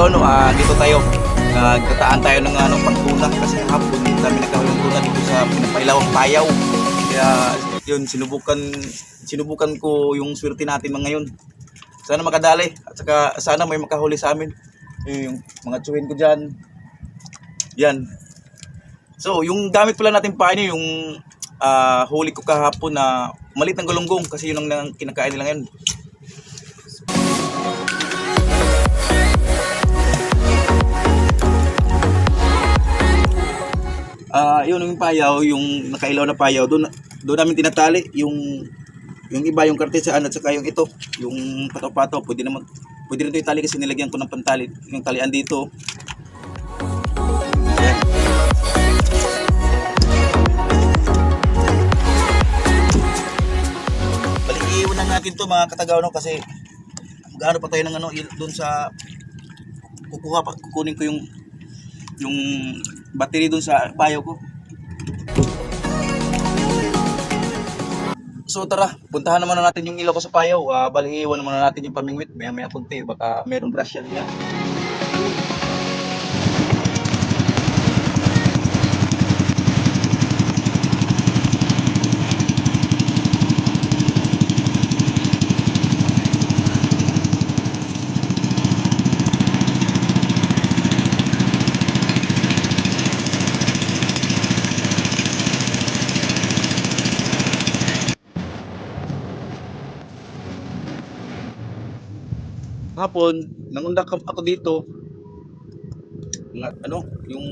katagaw no, ah, dito tayo. Nagtataan tayo ng ano, pagtuna kasi hapon dami nagkaroon ng tuna dito sa pinapailawang payaw. Kaya yun, sinubukan sinubukan ko yung swerte natin mga ngayon. Sana makadali at saka sana may makahuli sa amin. Yung mga tsuhin ko dyan. Yan. So, yung gamit pala natin pa ano, yung ah, huli ko kahapon na malit ng galunggong kasi yun ang kinakain nila ngayon. Ah, yun yung payaw, yung nakailaw na payaw, doon doon namin tinatali yung yung iba yung kartesaan at saka yung ito, yung pato-pato, pwede naman pwede rin ito itali kasi nilagyan ko ng pantali, yung talian dito. Ayan. Balik iiwan na natin to mga katagaw no kasi gaano pa tayo ng ano doon sa kukuha pa kukunin ko yung yung battery doon sa bayo ko. So tara, puntahan naman na natin yung ilaw ko sa payaw. Uh, bali, iwan muna natin yung pamingwit. Maya maya kunti, baka meron brush yan. yan. Hapon, nangundak ako dito. Mga, ano, yung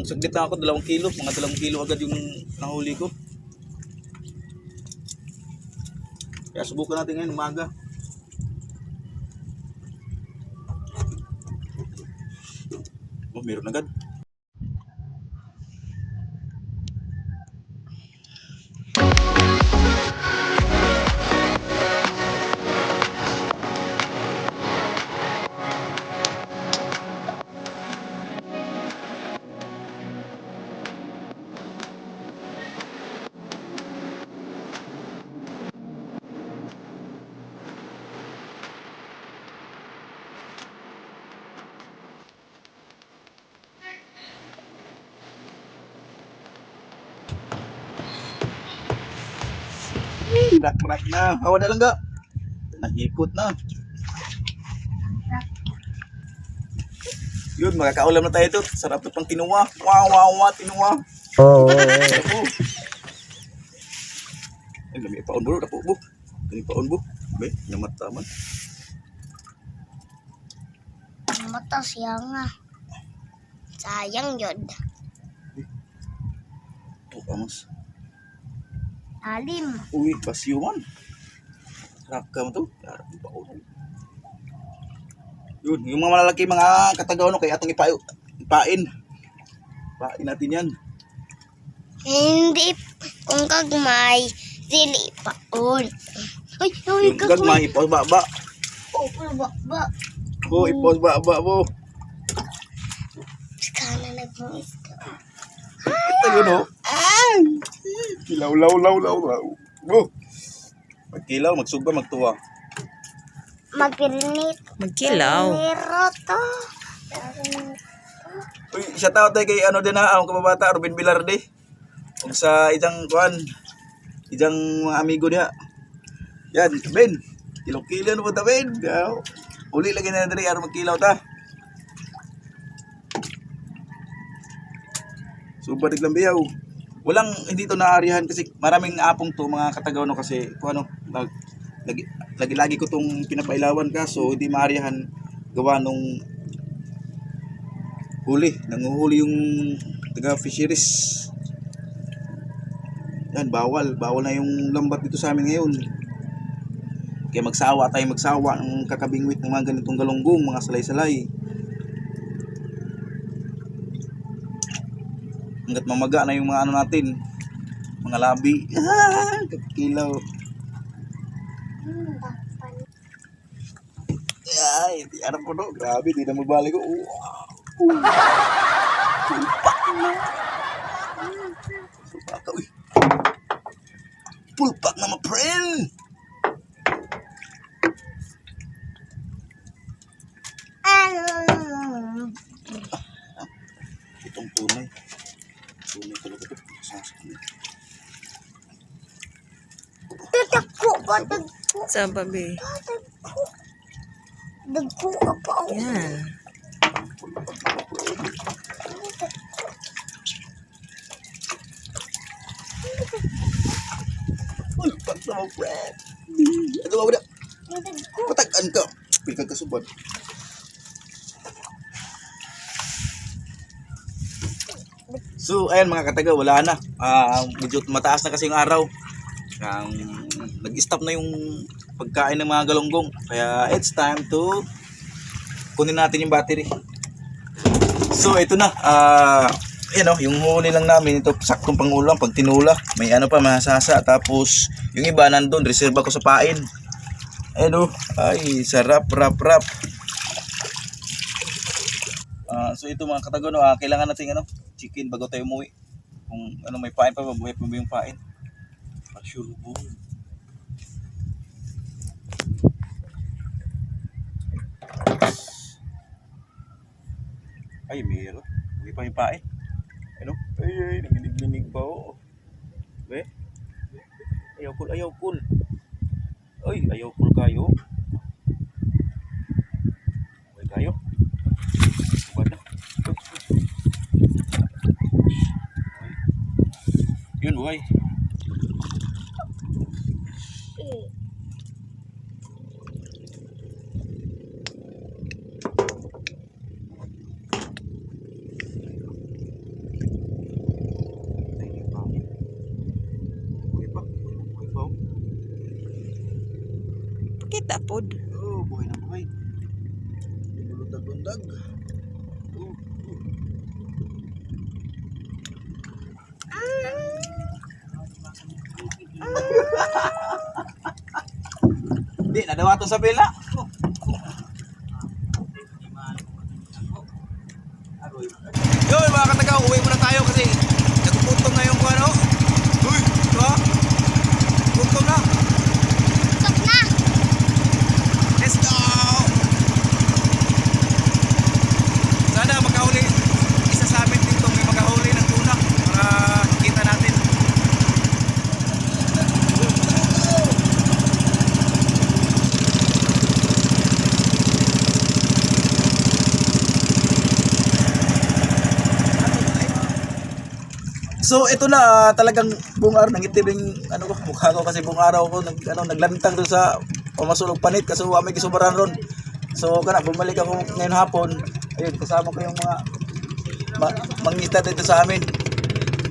saglit na ako, dalawang kilo. Mga dalawang kilo agad yung nahuli ko. Kaya subukan natin ngayon umaga. Oh, meron agad. Nakrak na. Hawa na lang ga. Nahikot na. Yun, makakaulam na tayo ito. Sarap ito pang tinuwa. Wow, wow, wow, tinuwa. Oo. Ako. Ay, lami pa bro. Dapo, bu. Lami pa bu. Be, nyamat taman. Mata siya nga. Sayang yun. Oh, amos. Alim. Uy, basyuman. Rakam to. Yarap pa Yun, yung mga malalaki mga katagaw no, kaya atong ipayo, ipain. Ipain natin yan. Hindi kung kagmay, dili pa ul. Ay, Yung ay, kagmay. gagmay, ipos ba ba. Oh, ba, ba. Bo, ipos ba ba bo. Kana nagmuis ka. Ito yun oh. Ah! Kilaw, law, law, law, law. Bo. Magkilaw, magsuga, magtuwa. Magpirinit. Magkilaw. Pero to. Uy, shout out tayo kay ano din ha, ang kababata, Ruben Bilarde. Kung sa isang kuan, isang mga amigo niya. Yan, Ben. Kilo-kilo na po ta, Ben. Ah, Uli lagi na dali, araw magkilaw ta. Super lang biyaw. Walang, hindi to naarihan kasi maraming apong to mga katagaw no kasi kung ano, lag, lagi, lagi, lagi ko tong pinapailawan kaso hindi maarihan gawa nung huli. Nanguhuli yung taga fisheries. Yan, bawal. Bawal na yung lambat dito sa amin ngayon. Kaya magsawa tayo magsawa ng kakabingwit ng mga ganitong galunggong, mga salay-salay. Hanggat mamaga na yung mga ano natin, mga labi. Ah, kakilaw. Ay, di alam ko no. Grabe, di na mabalik ko. Wow. Pulpak na. Pulpak ka, uy. Pulpak na, my friend. Ano? tunay. Tunay talaga ito. Sasakyan. Dagko ba? Dagko. Saan pa, be? Dagko. Dagko apa ako. Yan. Mo, friend. Ito ba, wala? Dagko. Patagan ka. Pilkag ka subad. So, ayan mga kataga, wala na. Ah, medyo mataas na kasi yung araw. Ang nag-stop na yung pagkain ng mga galonggong. Kaya it's time to kunin natin yung battery. So, ito na. Ah, ayan oh, yung huli lang namin ito saktong pangulam pag tinula. May ano pa masasa tapos yung iba nandun reserve ko sa pain. Ayan oh. Ay, sarap, rap, rap. Ah, so ito mga katagono, ah, kailangan natin ano, chicken bago tayo umuwi. Kung ano may pain pa, mabuhay pa yung pain. Pasyurubong. Ay, meron. Buhay pa yung pain. Ano? Ay, ay, nanginig-minig pa oh. Be? Ayaw kul, ayaw kul. Ay, ayaw kul kayo. Buhay kayo. Wala. Yun, buhay. Buhay pa. Kita pod. Oh, buhay na buhay. Lumulutag-lundag. Oh, oh. Hindi, nadawa to sa pila. Yun mga katagaw, uwi muna tayo kasi nagpupuntong na yung kung ano. Uy, ito ha? Puntong na. Stop na. Let's go! Sana makahuli isa sa amin dito may makahuli ng tuna para kita natin. So ito na ah, talagang buong araw nangitim yung ano ko mukha ko kasi buong araw ko nag ano naglantang doon sa pamasulog panit kasi wa may gisubaran ron. So kana bumalik ako ngayon hapon. Ayun kasama ko yung mga ma, mangita dito sa amin.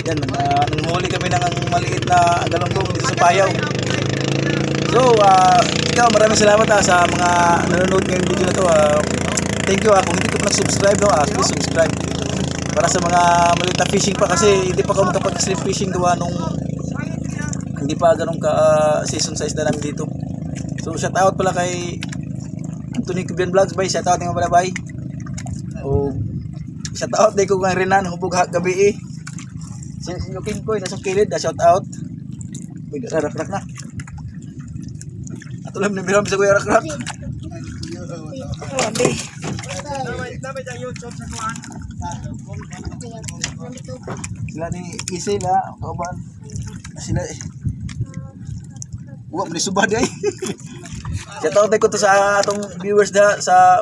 Yan, uh, nanghuli kami ng maliit na galunggong dito sa Payaw. So, ah, ikaw maraming salamat ah, sa mga nanonood ngayong video na to. ah. thank you ah. Kung hindi ka pa nag-subscribe, no, ah, please subscribe. Para sa mga maliit na fishing pa kasi hindi pa ako makapag-stream fishing gawa nung hindi pa ganun ka ah, season size na namin dito. So, shout out pala kay Anthony Cubian Vlogs, bye. Shout out nga pala, bye. O, shout out din ko kay Renan, hubog ha gabi eh. Si Sinyo King Koy, nasa kilid, na shout out. Uy, rak-rak na. Ato lang namiram sa kuya rak-rak. Grabe. Sila ni Isay na, kauban. Sila eh. Uwa, mali subad ay. Shout out ko to sa atong viewers da sa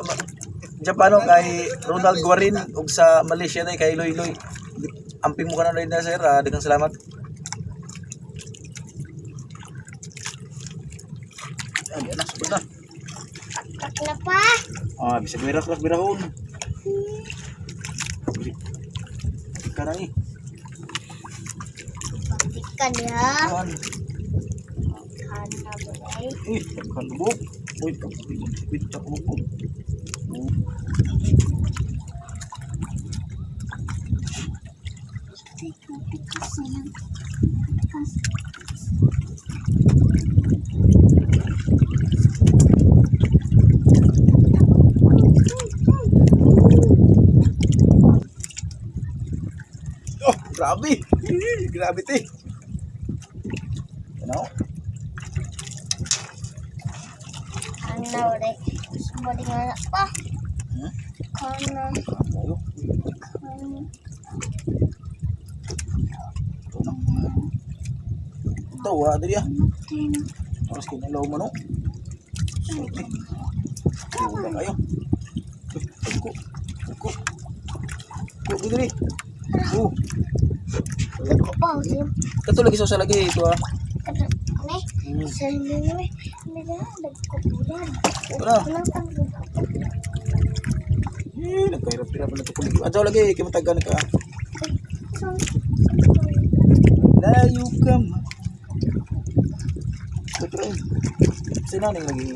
Japano kay Ronald Guarin ug sa Malaysia day kay Loy Loy. Amping mo ka na rin na sir, ah, daghang salamat. Subad na. Kak na pa. Ah, bisa berak-berak birahon. Sekarang ni. Ikan ya. Kan. Ikan? Uy, kan lubog. Uy, kapit sa lubog. Oh, grabe. Eh, Grabe te. Ano? Ano ulit? Sumbali nga na pa. Hmm? Kana. Ayo. Kana. Ito wala dali ah. Oras kinalaw mo no. Sorte. Wala kayo. Uy, Ko. Ko. Ko, dito Oh. Oh, yun. Kato lagi sa lagi ito ah. Ano? Sa nagkukulan. Ito na. Walang tanggap. Eh, nagkahirap-hirap na ito kulig. Adyaw lagi, kaya matagan ka. Layo ka ma. Ito rin. Sinaning lagi